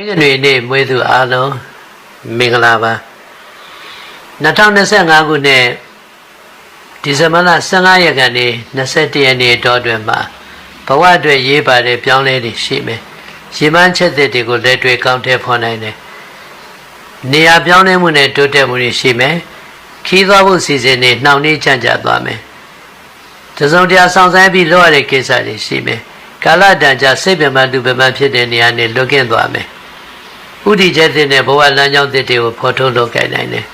နေ့ကနေ့နေ့မွေးသူအားလုံးမင်္ဂလာပါ2025ခုနှစ်ဒီဇင်ဘာလ15ရက်ကနေ21ရက်နေ့တော့တွင်မှာဘဝအတွက်ရေးပါတဲ့ပြောင်းလဲတွေရှိမယ်ရေမှန်းချက်တွေကိုလက်တွေ့ကောင်းတဲ့ဖော်နိုင်တယ်နေရာပြောင်းလဲမှုနဲ့တိုးတက်မှုတွေရှိမယ်ခီးသွားဖို့စီစဉ်နေနှောင့်နှေးချမ်းကြသွားမယ်တစုံတရာဆောင်ဆိုင်ပြီးလုပ်ရတဲ့ကိစ္စတွေရှိမယ်ကာလတန်ကြာစိတ်ပြမတူပြမဖြစ်တဲ့နေရာနဲ့လွတ်ကင်းသွားမယ် ဥဒိချက်တဲ့ဘဝလမ်းကြောင်းသစ်တွေကိုဖော်ထုတ်လုပ်ကိုင်နိုင်တယ်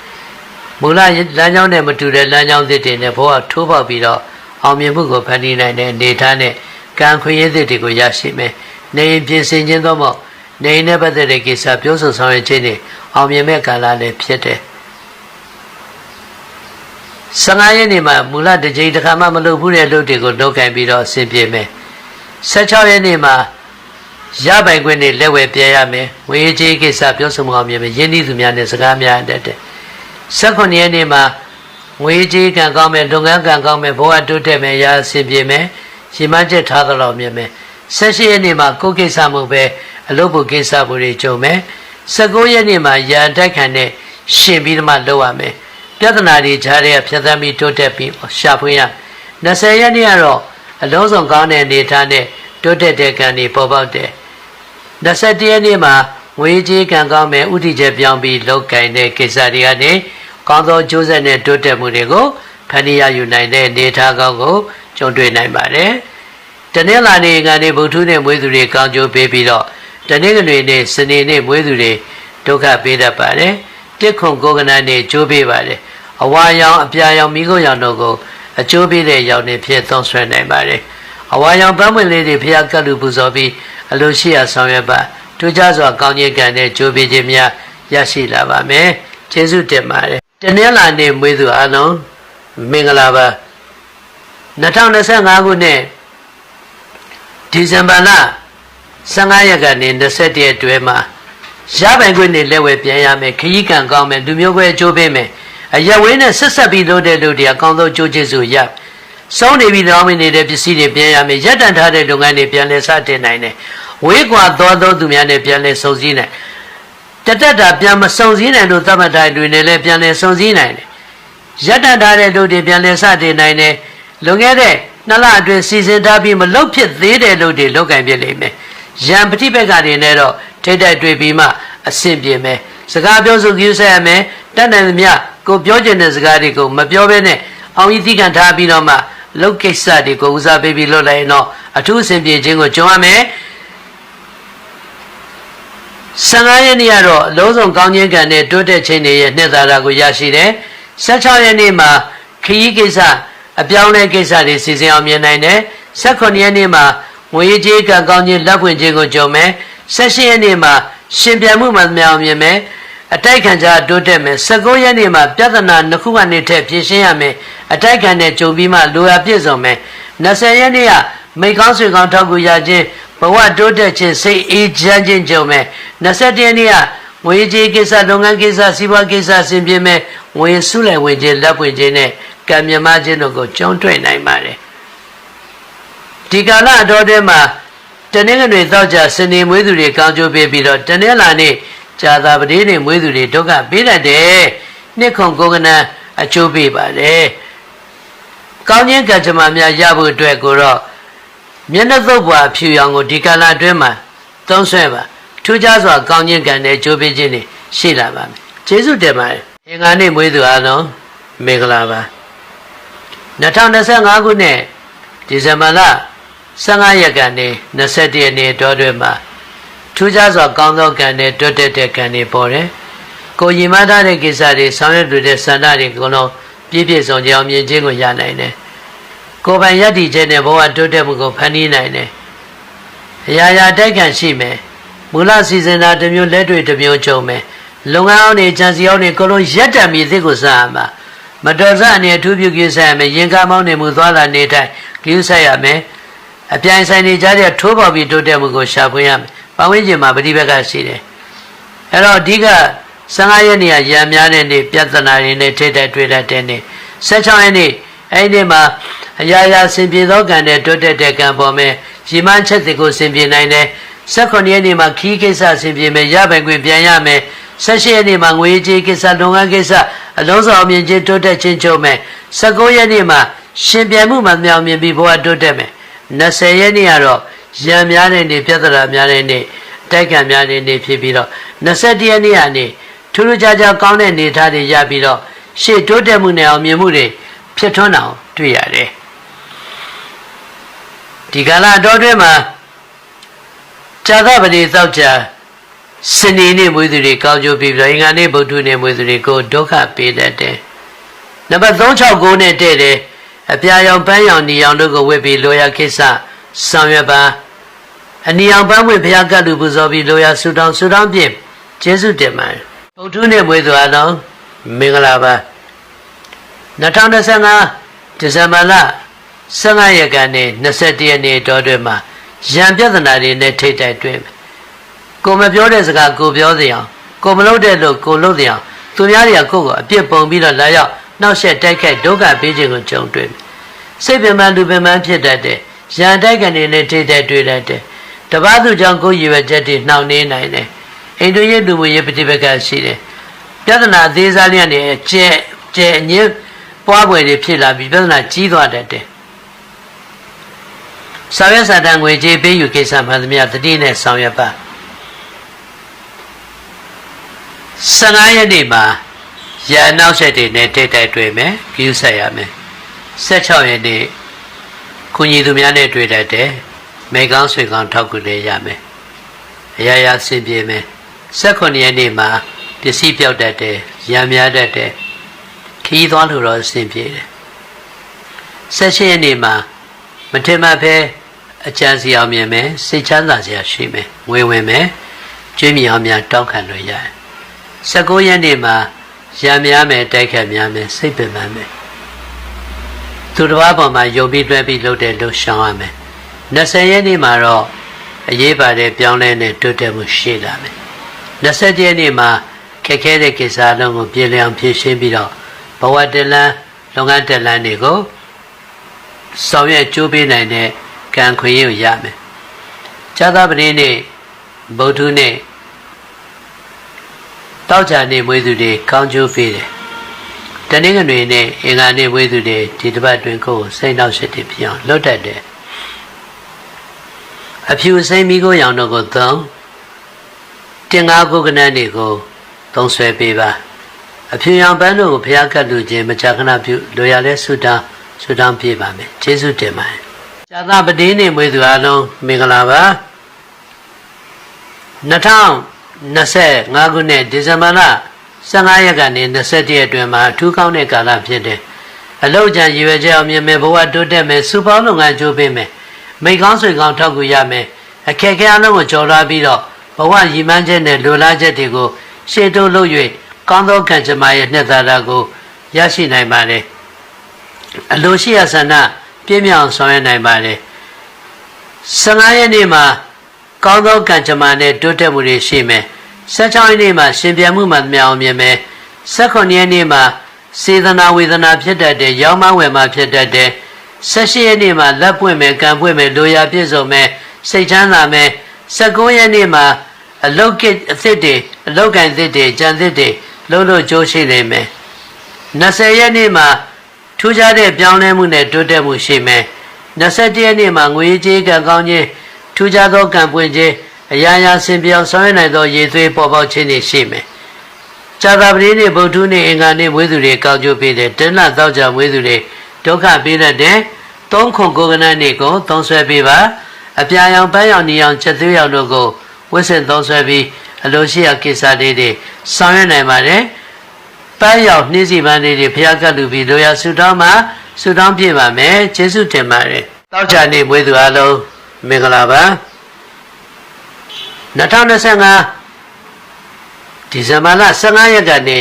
မူလလမ်းကြောင်းနဲ့မတူတဲ့လမ်းကြောင်းသစ်တွေနဲ့ဘဝထိုးပေါက်ပြီးတော့အောင်မြင်မှုကိုဖန်တီးနိုင်တဲ့အနေထားနဲ့ကံခွင့်ရည်သစ်တွေကိုရရှိမယ်နေရင်ပြင်ဆင်ခြင်းသောမို့နေရင်နဲ့ပတ်သက်တဲ့ကိစ္စပြောဆိုဆောင်ရွက်ခြင်းတွေအောင်မြင်မဲ့ကာလလည်းဖြစ်တယ်15ရက်နေ့မှာမူလတစ်ကြိမ်တစ်ခါမှမလုပ်ဘူးတဲ့လုပ်တွေကိုလုပ်ကင်ပြီးတော့အဆင်ပြေမယ်16ရက်နေ့မှာ ရပိုင်ခွင့်နဲ့လက်ဝဲပြဲရမယ်ဝေကြီးကိစ္စပြောဆိုမှုအောင်မြင်မယ်ယဉ်ဤသူများနဲ့စကားများတတ်တယ်18ရက်နေ့မှာငွေကြီးကံကောင်းမယ်လုပ်ငန်းကံကောင်းမယ်ဘဝတိုးတက်မယ်ရာအဆင်ပြေမယ်ရှင်းမချက်ထားသလောက်မြင်မယ်18ရက်နေ့မှာကိုယ်ကိစ္စမှုပဲအလုပ်ဖို့ကိစ္စဖို့တွေကြုံမယ်19ရက်နေ့မှာရန်တိုက်ခံနဲ့ရှင်ပြီးတော့မှလုပ်ရမယ်ပြဿနာတွေကြားထဲကဖြတ်သန်းပြီးတိုးတက်ပြီးရှာဖွေရ20ရက်နေ့ကတော့အလုံးစုံကောင်းတဲ့အနေထားနဲ့တိုးတက်တဲ့ကံတွေပေါ်ပေါက်တယ် 21ရက်နေ့မှာငွေကြေးကံကောင်းမဲ့ဥတီချက်ပြောင်းပြီးလောက်ကင်တဲ့ကိစ္စတွေကနေကောင်းသောကျိုးဆက်နဲ့တိုးတက်မှုတွေကိုဖန်တီးရယူနိုင်တဲ့အနေထားကောင်းကိုကြုံတွေ့နိုင်ပါတယ်။တနင်္လာနေ့ကနေဗုဒ္ဓနဲ့မွေးသူတွေကောင်းကျိုးပေးပြီးတော့တနင်္ဂနွေနေ့စနေနေ့မွေးသူတွေဒုက္ခပေးတတ်ပါတယ်။တစ်ခွန်ကိုကနနဲ့ကျိုးပေးပါတယ်။အဝါရောင်အပြာရောင်မိခိုးရောင်တို့ကိုအကျိုးပေးတဲ့ရောင်တွေဖြစ်သုံးဆွဲနိုင်ပါတယ်။အဝါရောင်ပန်းပွင့်လေးတွေဖျားကတ်လူပူဇော်ပြီး အလိုရှိရာဆောင်ရွက်ပါထူးခြားစွာကောင်းခြင်းကံနဲ့ကြိုးပေးခြင်းများရရှိလာပါမယ်ကျေးဇူးတင်ပါတယ်တနင်္လာနေ့မွေးသူအားလုံးမင်္ဂလာပါ2025ခုနှစ်ဒီဇင်ဘာလ15ရက်ကနေ21ရက်တွဲမှာရပိုင်ခွင့်နဲ့လက်ဝဲပြန်ရမယ်ခရီးကံကောင်းမယ်လူမျိုးခွဲအကျိုးပေးမယ်အရဝင်းနဲ့ဆက်ဆက်ပြီးလုပ်တဲ့လူတွေအကောင်းဆုံးကြိုးကျေးဇူးရစောင်းနေပြီးလောင်းမနေတဲ့ပစ္စည်းတွေပြန်ရမယ်ရက်တန်ထားတဲ့လုပ်ငန်းတွေပြန်လဲစတင်နိုင်တယ် ဝေးကွာသောသောသူများနဲ့ပြန်လဲစုံစည်းနိုင်တတက်တာပြန်မစုံစည်းနိုင်လို့သတ်မှတ်တိုင်းတွေနဲ့လည်းပြန်လဲစုံစည်းနိုင်တယ်ရက်တန်ထားတဲ့လူတွေပြန်လဲစတင်နိုင်တယ်လွန်ခဲ့တဲ့နှစ်လအတွင်းစီစဉ်ထားပြီးမလုတ်ဖြစ်သေးတဲ့လူတွေလုတ်ကင်ပြလိမ့်မယ်ရံပฏิပက္ခတွေနဲ့တော့ထိတ်တိုက်တွေ့ပြီးမှအဆင်ပြေမယ်စကားပြောဆိုကြည့်ဆက်ရမယ်တတ်နိုင်သမျှကိုပြောချင်တဲ့စကားတွေကိုမပြောဘဲနဲ့အောင်ဤသိခံထားပြီးတော့မှလုတ်ကိစ္စတွေကိုဦးစားပေးပြီးလုပ်လိုက်ရင်တော့အထူးအဆင်ပြေခြင်းကိုကြုံရမယ် 15ရက်နေ့ကတော့အလုံးစုံကောင်းခြင်းကံနဲ့တိုးတက်ခြင်းတွေရဲ့နှစ်သာရကိုရရှိတယ်16ရက်နေ့မှာခရီးကိစ္စအပြောင်းလဲကိစ္စတွေစီစဉ်အောင်မြင်နိုင်တယ်18ရက်နေ့မှာငွေကြေးကံကောင်းခြင်းလက်ဖွင့်ခြင်းကိုကြုံမယ်18ရက်နေ့မှာရှင်ပြန်မှုမှန်မြောင်မြင်မယ်အတိုက်ခံကြတိုးတက်မယ်19ရက်နေ့မှာပြဿနာနှစ်ခုကနေထက်ဖြေရှင်းရမယ်အတိုက်ခံနဲ့ကြုံပြီးမှလိုအပ်ပြည့်စုံမယ်20ရက်နေ့ကမိကောင်းဆွေကောင်းထောက်ကူရခြင်း ဘဝတိုးတက်ခြင်းစိတ်အေးချမ်းခြင်းကြုံမယ်21ရက်နေ့ကငွေကြေးကိစ္စလုပ်ငန်းကိစ္စစီးပွားကိစ္စဆင်ပြေမယ်ငွေစုလိုက်ဝင်ခြင်းလက်ပွင့်ခြင်းနဲ့ကံမြမခြင်းတို့ကိုကြုံတွေ့နိုင်ပါတယ်ဒီကာလအတော်ထဲမှာတနင်္ဂနွေသောကြစနေမွေးသူတွေကောင်းကျိုးပေးပြီးတော့တနင်္လာနေ့ဇာတာပတိနေ့မွေးသူတွေဒုက္ခပေးတတ်တယ်နှစ်ခွန်ကိုကနအကျိုးပေးပါတယ်ကောင်းခြင်းကံကြမ္မာများရဖို့အတွက်ကိုတော့ မျက်နှာသုတ်ဘွာဖြူရောင်ကိုဒီကာလအတွင်းမှာသုံးဆွဲပါထူးခြားစွာကောင်းခြင်းကံနဲ့ကြိုးပေးခြင်းတွေရှိလာပါမယ်ကျေးဇူးတင်ပါတယ်အင်္ဂါနေ့မွေးသူအားလုံးမင်္ဂလာပါ2025ခုနှစ်ဒီဇင်ဘာလ15ရက်ကနေ21ရက်နေ့တောတွင်မှာထူးခြားစွာကောင်းသောကံနဲ့တွတ်တက်တဲ့ကံတွေပေါ်တယ်ကိုရင်မထားတဲ့ကိစ္စတွေဆောင်ရွက်တွေ့တဲ့ဆန္ဒတွေအကုန်လုံးပြည့်ပြည့်စုံကြအောင်မြင်ခြင်းကိုရနိုင်တယ် ကိုယ်ပိုင်ယက်တည်ခြင်းနဲ့ဘဝတိုးတက်မှုကိုဖန်တီးနိုင်တယ်အရာရာတိုက်ခံရှိမယ်မူလစီစဉ်တာတစ်မျိုးလက်တွေ့တစ်မျိုးကြုံမယ်လုပ်ငန်းအောင်နေချန်စီအောင်နေကိုလုံးရက်တံမြည်သစ်ကိုစရမှာမတော်စအနေအထူးပြုကိစ္စရမယ်ရင်ကားမောင်းနေမှုသွားလာနေတိုင်းကိစ္စရမယ်အပြိုင်ဆိုင်နေကြတဲ့ထိုးပေါပြီးတိုးတက်မှုကိုရှာဖွေရမယ်။ပတ်ဝန်းကျင်မှာပဋိပက္ခရှိတယ်။အဲ့တော့အဓိက15ရက်နေ့ကရံများတဲ့နေ့ပြဿနာတွေနဲ့ထိတိုက်တွေ့တတ်တဲ့နေ့16ရက်နေ့အဲ့ဒီမှာ အရာရာဆင်ပြေသောကံနဲ့တိုးတက်တဲ့ကံပေါ်မယ်။ရီမန်းချက်တွေကိုဆင်ပြေနိုင်တယ်။18ရက်နေ့မှာခီးကိစ္စအဆင်ပြေမယ်ရပိုင်ခွင့်ပြန်ရမယ်18ရက်နေ့မှာငွေကြေးကိစ္စလုပ်ငန်းကိစ္စအလုံးစုံအမြင်ချင်းတိုးတက်ချင်းချုပ်မယ်19ရက်နေ့မှာရှင်ပြန်မှုမှမြောင်မြင်ပြီးဘဝတိုးတက်မယ်20ရက်နေ့ကတော့ရံများတဲ့နေ့ပြဿနာများတဲ့နေ့တိုက်ခံများတဲ့နေ့ဖြစ်ပြီးတော့21ရက်နေ့ကနေထူးထူးခြားခြားကောင်းတဲ့နေသားတွေရပြီးတော့ရှေ့တိုးတက်မှုနဲ့အောင်မြင်မှုတွေဖြစ်ထွန်းအောင်တွေ့ရတယ် ဒီကလာတော်တွင်မှာဇာသပတိသောက်ကြစနေနေ့မွေးသူတွေကောင်းကျိုးပြီးပြီးတော့အင်္ဂါနေ့ဗုဒ္ဓနေ့မွေးသူတွေကိုဒုက္ခပေးတတ်တယ်နံပါတ်369နဲ့တဲ့တယ်အပြာရောင်ပန်းရောင်နီရောင်တို့ကိုဝတ်ပြီးလိုရာကိစ္စဆောင်ရွက်ပါအနီရောင်ပန်းဝင်ဘုရားကတ်လူပူဇော်ပြီးလိုရာဆူတောင်းဆူတောင်းပြင်ကျေးဇူးတင်ပါတယ်ဗုဒ္ဓနေ့မွေးသူအလုံးမင်္ဂလာပါ2025ဒီဇင်ဘာလ 15ရက်ကနေ21ရက်နေ့တော်တွင်မှာရံပြဿနာတွေနဲ့ထိတ်တိုက်တွေ့မယ်ကိုမပြောတဲ့စကားကိုပြောစေအောင်ကိုမလုပ်တဲ့လို့ကိုလုပ်စေအောင်သူများတွေကကိုယ့်ကိုအပြစ်ပုံပြီးတော့လာရောက်နှောက်ယှက်တိုက်ခိုက်ဒုက္ခပေးခြင်းကိုကြုံတွေ့မယ်စိတ်ပင်ပန်းလူပင်ပန်းဖြစ်တတ်တယ်ရံတိုက်ကနေနဲ့ထိတ်တိုက်တွေ့တတ်တယ်တပားသူကြောင့်ကိုယ်ရည်ရွယ်ချက်တွေနှောင့်နှေးနိုင်တယ်အိမ်တို့ရဲ့လူမှုရေးပฏิပက္ခရှိတယ်ပြဿနာအသေးစားလေးနဲ့ကျဲကျဲအငင်းပွားပွဲတွေဖြစ်လာပြီးပြဿနာကြီးသွားတတ်တယ် ဆောင်ရွက်စာတန်ငွေကြေးပေးယူကိစ္စမှန်သမျှတတိနဲ့ဆောင်ရွက်ပါ15ရက်နေ့မှာရန်နောက်ဆက်တွေနဲ့တိတ်တိုက်တွေ့မယ်ကြည့်ဆက်ရမယ်16ရက်နေ့ကုညီသူများနဲ့တွေ့တတ်တယ်မေကောင်းဆွေကောင်းထောက်ကူလေးရမယ်အရာရာဆင်ပြေမယ်18ရက်နေ့မှာပစ္စည်းပြောက်တတ်တယ်ရံများတတ်တယ်ခီးသွားလို့တော့ဆင်ပြေတယ်18ရက်နေ့မှာ မထင်မှတ်ဖဲအချမ်းစီအောင်မြင်မယ်စိတ်ချမ်းသာစရာရှိမယ်ငွေဝင်မယ်ကျွေးမြေအောင်များတောက်ခံလို့ရတယ်19ရက်နေ့မှာရံများမယ်တိုက်ခတ်များမယ်စိတ်ပင်ပန်းမယ်သူတစ်ပါးပေါ်မှာယုံပြီးတွဲပြီးလှုပ်တဲ့လှုပ်ရှောင်ရမယ်20ရက်နေ့မှာတော့အရေးပါတဲ့ပြောင်းလဲတဲ့တိုးတက်မှုရှိလာမယ်20ရက်နေ့မှာခက်ခဲတဲ့ကိစ္စအလုံးကိုပြည်လျောင်ဖြည့်ရှင်းပြီးတော့ဘဝတလန်းလုပ်ငန်းတလန်းတွေကို ဆောင်ရွက်ကြိုးပေးနိုင်တဲ့ကံခွင့်ရရမယ်။ဇာသပတိနေ့ဗုဒ္ဓနေ့တောက်ကြနေ့မွေးသူတွေကောင်းကျိုးပေးတယ်။တနင်္ဂနွေနေ့အင်္ဂါနေ့မွေးသူတွေဒီတစ်ပတ်တွင်ကိုယ်စိတ်နှောက်ရှက်တွေဖြစ်အောင်လုပ်တတ်တယ်။အဖြူစိမ့်မိကိုရောင်တို့ကိုသုံးတင်ငါကုကနန်းတွေကိုသုံးဆွဲပေးပါအဖြူရောင်ပန်းတို့ကိုဘုရားကတ်လူခြင်းမကြာခဏပြုလိုရလဲဆုတောင်း ဆုတောင်းပြပါမယ်ကျေးဇူးတင်ပါတယ်ဇာသပတိနေ့မွေးသူအလုံးမင်္ဂလာပါ2025ခုနှစ်ဒီဇင်ဘာလ15ရက်ကနေ21ရက်အတွင်းမှာအထူးကောင်းတဲ့ကာလဖြစ်တယ်အလောက်ကြံရွယ်ချက်အောင်မြင်မယ်ဘဝတိုးတက်မယ်စူပေါင်းလုပ်ငန်းကြိုးပေးမယ်မိကောင်းဆွေကောင်းထောက်ကူရမယ်အခက်အခဲအလုံးကိုကျော်လွှားပြီးတော့ဘဝရည်မှန်းချက်နဲ့လိုလားချက်တွေကိုရှေ့တိုးလုပ်၍ကောင်းသောကံကြမ္မာရဲ့နှစ်သာရကိုရရှိနိုင်ပါတယ် အလိုရှိရဆန္ဒပြည့်မြောက်ဆောင်ရွက်နိုင်ပါတယ်15ရက်နေ့မှာကောင်းသောကံကြမ္မာနဲ့တိုးတက်မှုတွေရှိမယ်16ရက်နေ့မှာရှင်ပြန်မှုမှမြောင်မြင်မယ်18ရက်နေ့မှာစေတနာဝေဒနာဖြစ်တတ်တယ်ရောင်းမဝယ်မှဖြစ်တတ်တယ်18ရက်နေ့မှာလက်ပွင့်မယ်ကံပွင့်မယ်လိုရာပြည့်စုံမယ်စိတ်ချမ်းသာမယ်19ရက်နေ့မှာအလုတ်ကိအသစ်တွေအလုတ်ကန်သစ်တွေကြံသစ်တွေလုံးလို့ကြိုးရှိနေမယ်20ရက်နေ့မှာ ထူးခြားတဲ့ပြောင်းလဲမှုနဲ့တိုးတက်မှုရှိမယ်21ရက်နေ့မှာငွေကြေးကံကောင်းခြင်းထူးခြားသောကံပွင့်ခြင်းအရာရာဆင်ပြောင်းဆောင်ရွက်နိုင်သောရည်သွေးပေါ်ပေါက်ခြင်းတွေရှိမယ်ဇာတာပတိနေ့ဗုဒ္ဓနေ့အင်္ဂါနေ့မွေးသူတွေကောင်းကျိုးပေးတယ်တဏှသောကြမွေးသူတွေဒုက္ခပေးတတ်တယ်သုံးခွန်ကိုကနနေ့ကိုသုံးဆွဲပေးပါအပြာရောင်ပန်းရောင်နီရောင်ချက်သွေးရောင်တို့ကိုဝိဆင်သုံးဆွဲပြီးအလိုရှိရာကိစ္စလေးတွေဆောင်ရွက်နိုင်ပါတယ် ပန်းရောက်နှင်းစီပန်းလေးတွေဘုရားကတ်လူပြီးလိုရာဆုတောင်းမှာဆုတောင်းပြပါမယ်ကျေးဇူးတင်ပါတယ်တောက်ချာနေမွေးသူအလုံးမင်္ဂလာပါ2025ဒီဇင်ဘာလ15ရက်ကနေ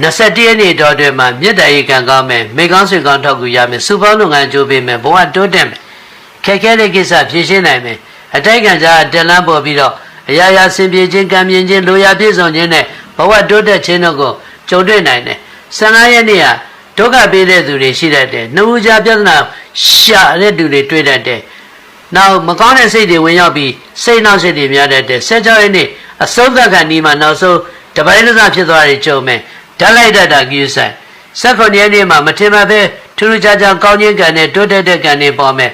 21ရက်နေ့တော်တွင်မှာမြစ်တရေကံကောင်းမယ်မိကောင်းဆွေကောင်းထောက်ကူရမယ်စူပေါင်းလုပ်ငန်းကြိုးပေးမယ်ဘဝတိုးတက်မယ်ခက်ခဲတဲ့ကိစ္စဖြေရှင်းနိုင်မယ်အတိုက်ကံကြားတက်လန်းပေါ်ပြီးတော့အရာရာဆင်ပြေခြင်းကံမြင်ခြင်းလိုရာပြည့်စုံခြင်းနဲ့ ဘဝတိုးတက်ခြင်းတို့ကိုကြုံတွေ့နိုင်တယ်15ရက်နေ့ကဒုက္ခပေးတဲ့သူတွေရှိတတ်တယ်နှုတ်ကြားပြဿနာရှာတဲ့သူတွေတွေ့တတ်တယ်နောက်မကောင်းတဲ့စိတ်တွေဝင်ရောက်ပြီးစိတ်နှောက်စိတ်တွေများတဲ့တဲ့16ရက်နေ့အဆုံးသတ်ခါနီးမှာနောက်ဆုံးတပိုင်းလစဖြစ်သွားတယ်ကြုံမယ်ဓာတ်လိုက်တတ်တာကိစ္စ16ရက်နေ့မှာမထင်မှတ်ပဲထူးထူးခြားခြားကောင်းခြင်းကံနဲ့တိုးတက်တဲ့ကံတွေပေါ်မယ်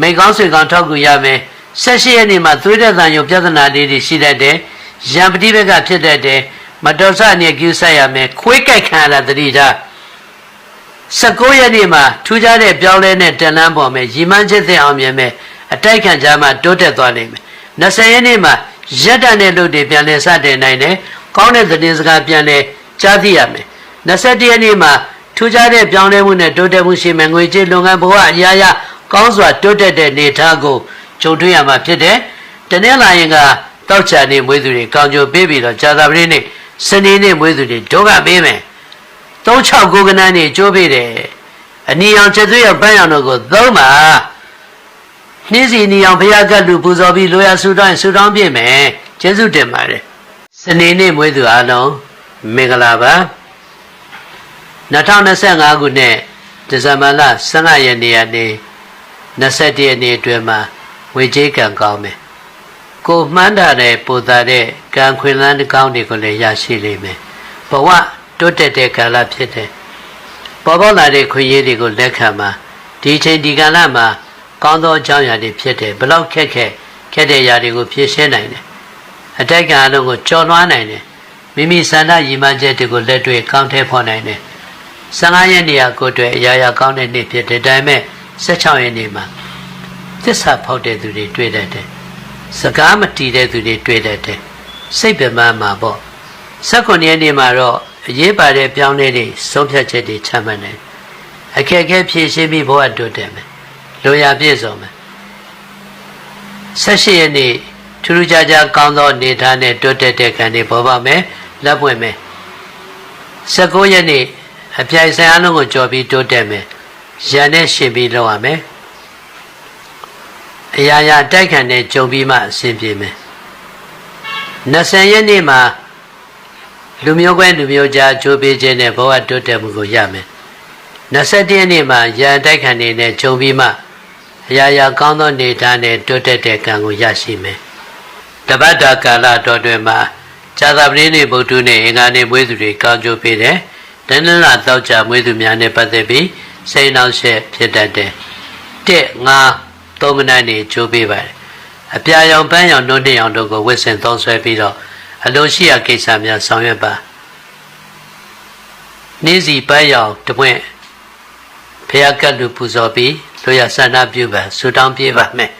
မိကောင်းဆွေကောင်းထောက်ကူရမယ်16ရက်နေ့မှာသွေးတဲ့တန်ရုံပြဿနာလေးတွေရှိတတ်တယ် ရံပတိဘက်ကဖြစ်တတ်တယ်မတော်ဆအနေကိစ္စရမယ်ခွေးကြိုက်ခံရတာတတိထား19ရက်နေ့မှာထူးခြားတဲ့ပြောင်းလဲတဲ့တန်လန်းပေါ်မှာရီမန်းချက်သည့်အောင်မြင်မဲ့အတိုက်ခံကြမှာတိုးတက်သွားနိုင်မယ်။20ရက်နေ့မှာရက်တန်တဲ့လူတွေပြန်လဲစတင်နိုင်တယ်။ကောင်းတဲ့သတင်းစကားပြန်လဲကြားသိရမယ်။21ရက်နေ့မှာထူးခြားတဲ့ပြောင်းလဲမှုနဲ့တိုးတက်မှုရှိမယ်ငွေကြေးလုပ်ငန်းဘဝအရာရာကောင်းစွာတိုးတက်တဲ့နေသားကိုကြုံတွေ့ရမှာဖြစ်တယ်။တနေ့လာရင်က တောက်ချာနေမွေးသူတွေကောင်းကျိုးပေးပြီးတော့ဇာတာပတိနေ့စနေနေ့မွေးသူတွေဒုက္ခပေးမယ်။36ကိုကနန်းနေကျိုးပေးတယ်အနီအောင်ချက်သွေးရပန်းရောင်တို့ကိုသုံးပါနှင်းစီနီအောင်ဘုရားကတ်လူပူဇော်ပြီးလိုရာဆူတောင်းဆူတောင်းပြည့်မယ်ကျေးဇူးတင်ပါတယ်စနေနေ့မွေးသူအားလုံးမင်္ဂလာပါ2025ခုနှစ်ဒီဇင်ဘာလ15ရက်နေ့ကနေ21ရက်နေ့အတွင်းမှာဝေကြေးကံကောင်းမယ် ကိုမှန်းတာတဲ့ပူတာတဲ့ကံခွင်လန်းတစ်ကောင်းတွေကိုလည်းရရှိလိမ့်မယ်ဘဝတိုးတက်တဲ့ကာလဖြစ်တယ်ပေါ်ပေါက်လာတဲ့ခွင့်ရည်တွေကိုလက်ခံမှာဒီအချိန်ဒီကာလမှာကောင်းသောအကြောင်းအရာတွေဖြစ်တယ်ဘလောက်ခက်ခဲခက်တဲ့ຢာတွေကိုဖြေရှင်းနိုင်တယ်အတိုက်ကံအလုံးကိုကြော်လွှားနိုင်တယ်မိမိဆန္ဒရည်မှန်းချက်တွေကိုလက်တွေ့ကောင်းထဲဖော်နိုင်တယ်15ရက်နေရာကိုတွေ့အရာရာကောင်းတဲ့နေ့ဖြစ်တယ်ဒါပေမဲ့16ရက်နေ့မှာသစ္စာဖောက်တဲ့သူတွေတွေ့တတ်တယ် စကားမတီးတဲ့သူတွေတွေ့တတ်တယ်စိတ်ပြမမှာပေါ့16ရက်နေ့မှာတော့အရေးပါတဲ့ပြောင်းလဲတွေဆုံးဖြတ်ချက်တွေချမှတ်နိုင်အခက်အခဲဖြေရှင်းပြီးဘဝတိုးတက်မယ်လိုရာပြည့်စုံမယ်16ရက်နေ့ထူးထူးခြားခြားကောင်းသောအနေထားနဲ့တိုးတက်တဲ့ခံတွေပေါ်ပါမယ်လက်ပွင့်မယ်19ရက်နေ့အပြိုင်ဆိုင်အားလုံးကိုကြော်ပြီးတိုးတက်မယ်ရန်နဲ့ရှင်ပြီးလောက်ရမယ် အရာရာတိုက်ခံနဲ့ကြုံပြီးမှအဆင်ပြေမယ်20ရက်နေ့မှာလူမျိုးကွဲလူမျိုးကြားကြိုးပေးခြင်းနဲ့ဘဝတိုးတက်မှုကိုရမယ်21ရက်နေ့မှာရန်တိုက်ခံနေနဲ့ဂျုံပြီးမှအရာရာကောင်းသောနေသားနဲ့တိုးတက်တဲ့ကံကိုရရှိမယ်တပတ်တာကာလတော်တွင်မှာဇာသပတိနေ့ဗုဒ္ဓနေ့အင်္ဂါနေ့မွေးသူတွေကောင်းကျိုးပေးတယ်တဏ္ဍလာတောက်ကြမွေးသူများနဲ့ပတ်သက်ပြီးစိတ်နှောက်ယှက်ဖြစ်တတ်တယ်တစ်ငါ သုံးကနန်းနေကြိုးပေးပါတယ်အပြာရောင်ပန်းရောင်နှုတ်နှစ်ရောင်တို့ကိုဝစ်စင်သုံးဆွဲပြီးတော့အလိုရှိရာကိစ္စများဆောင်ရွက်ပါနေ့စီပန်းရောင်တပွင့်ဖះကတ်လူပူဇော်ပြီးလိုရဆန္ဒပြုပါဆူတောင်းပြေးပါမယ်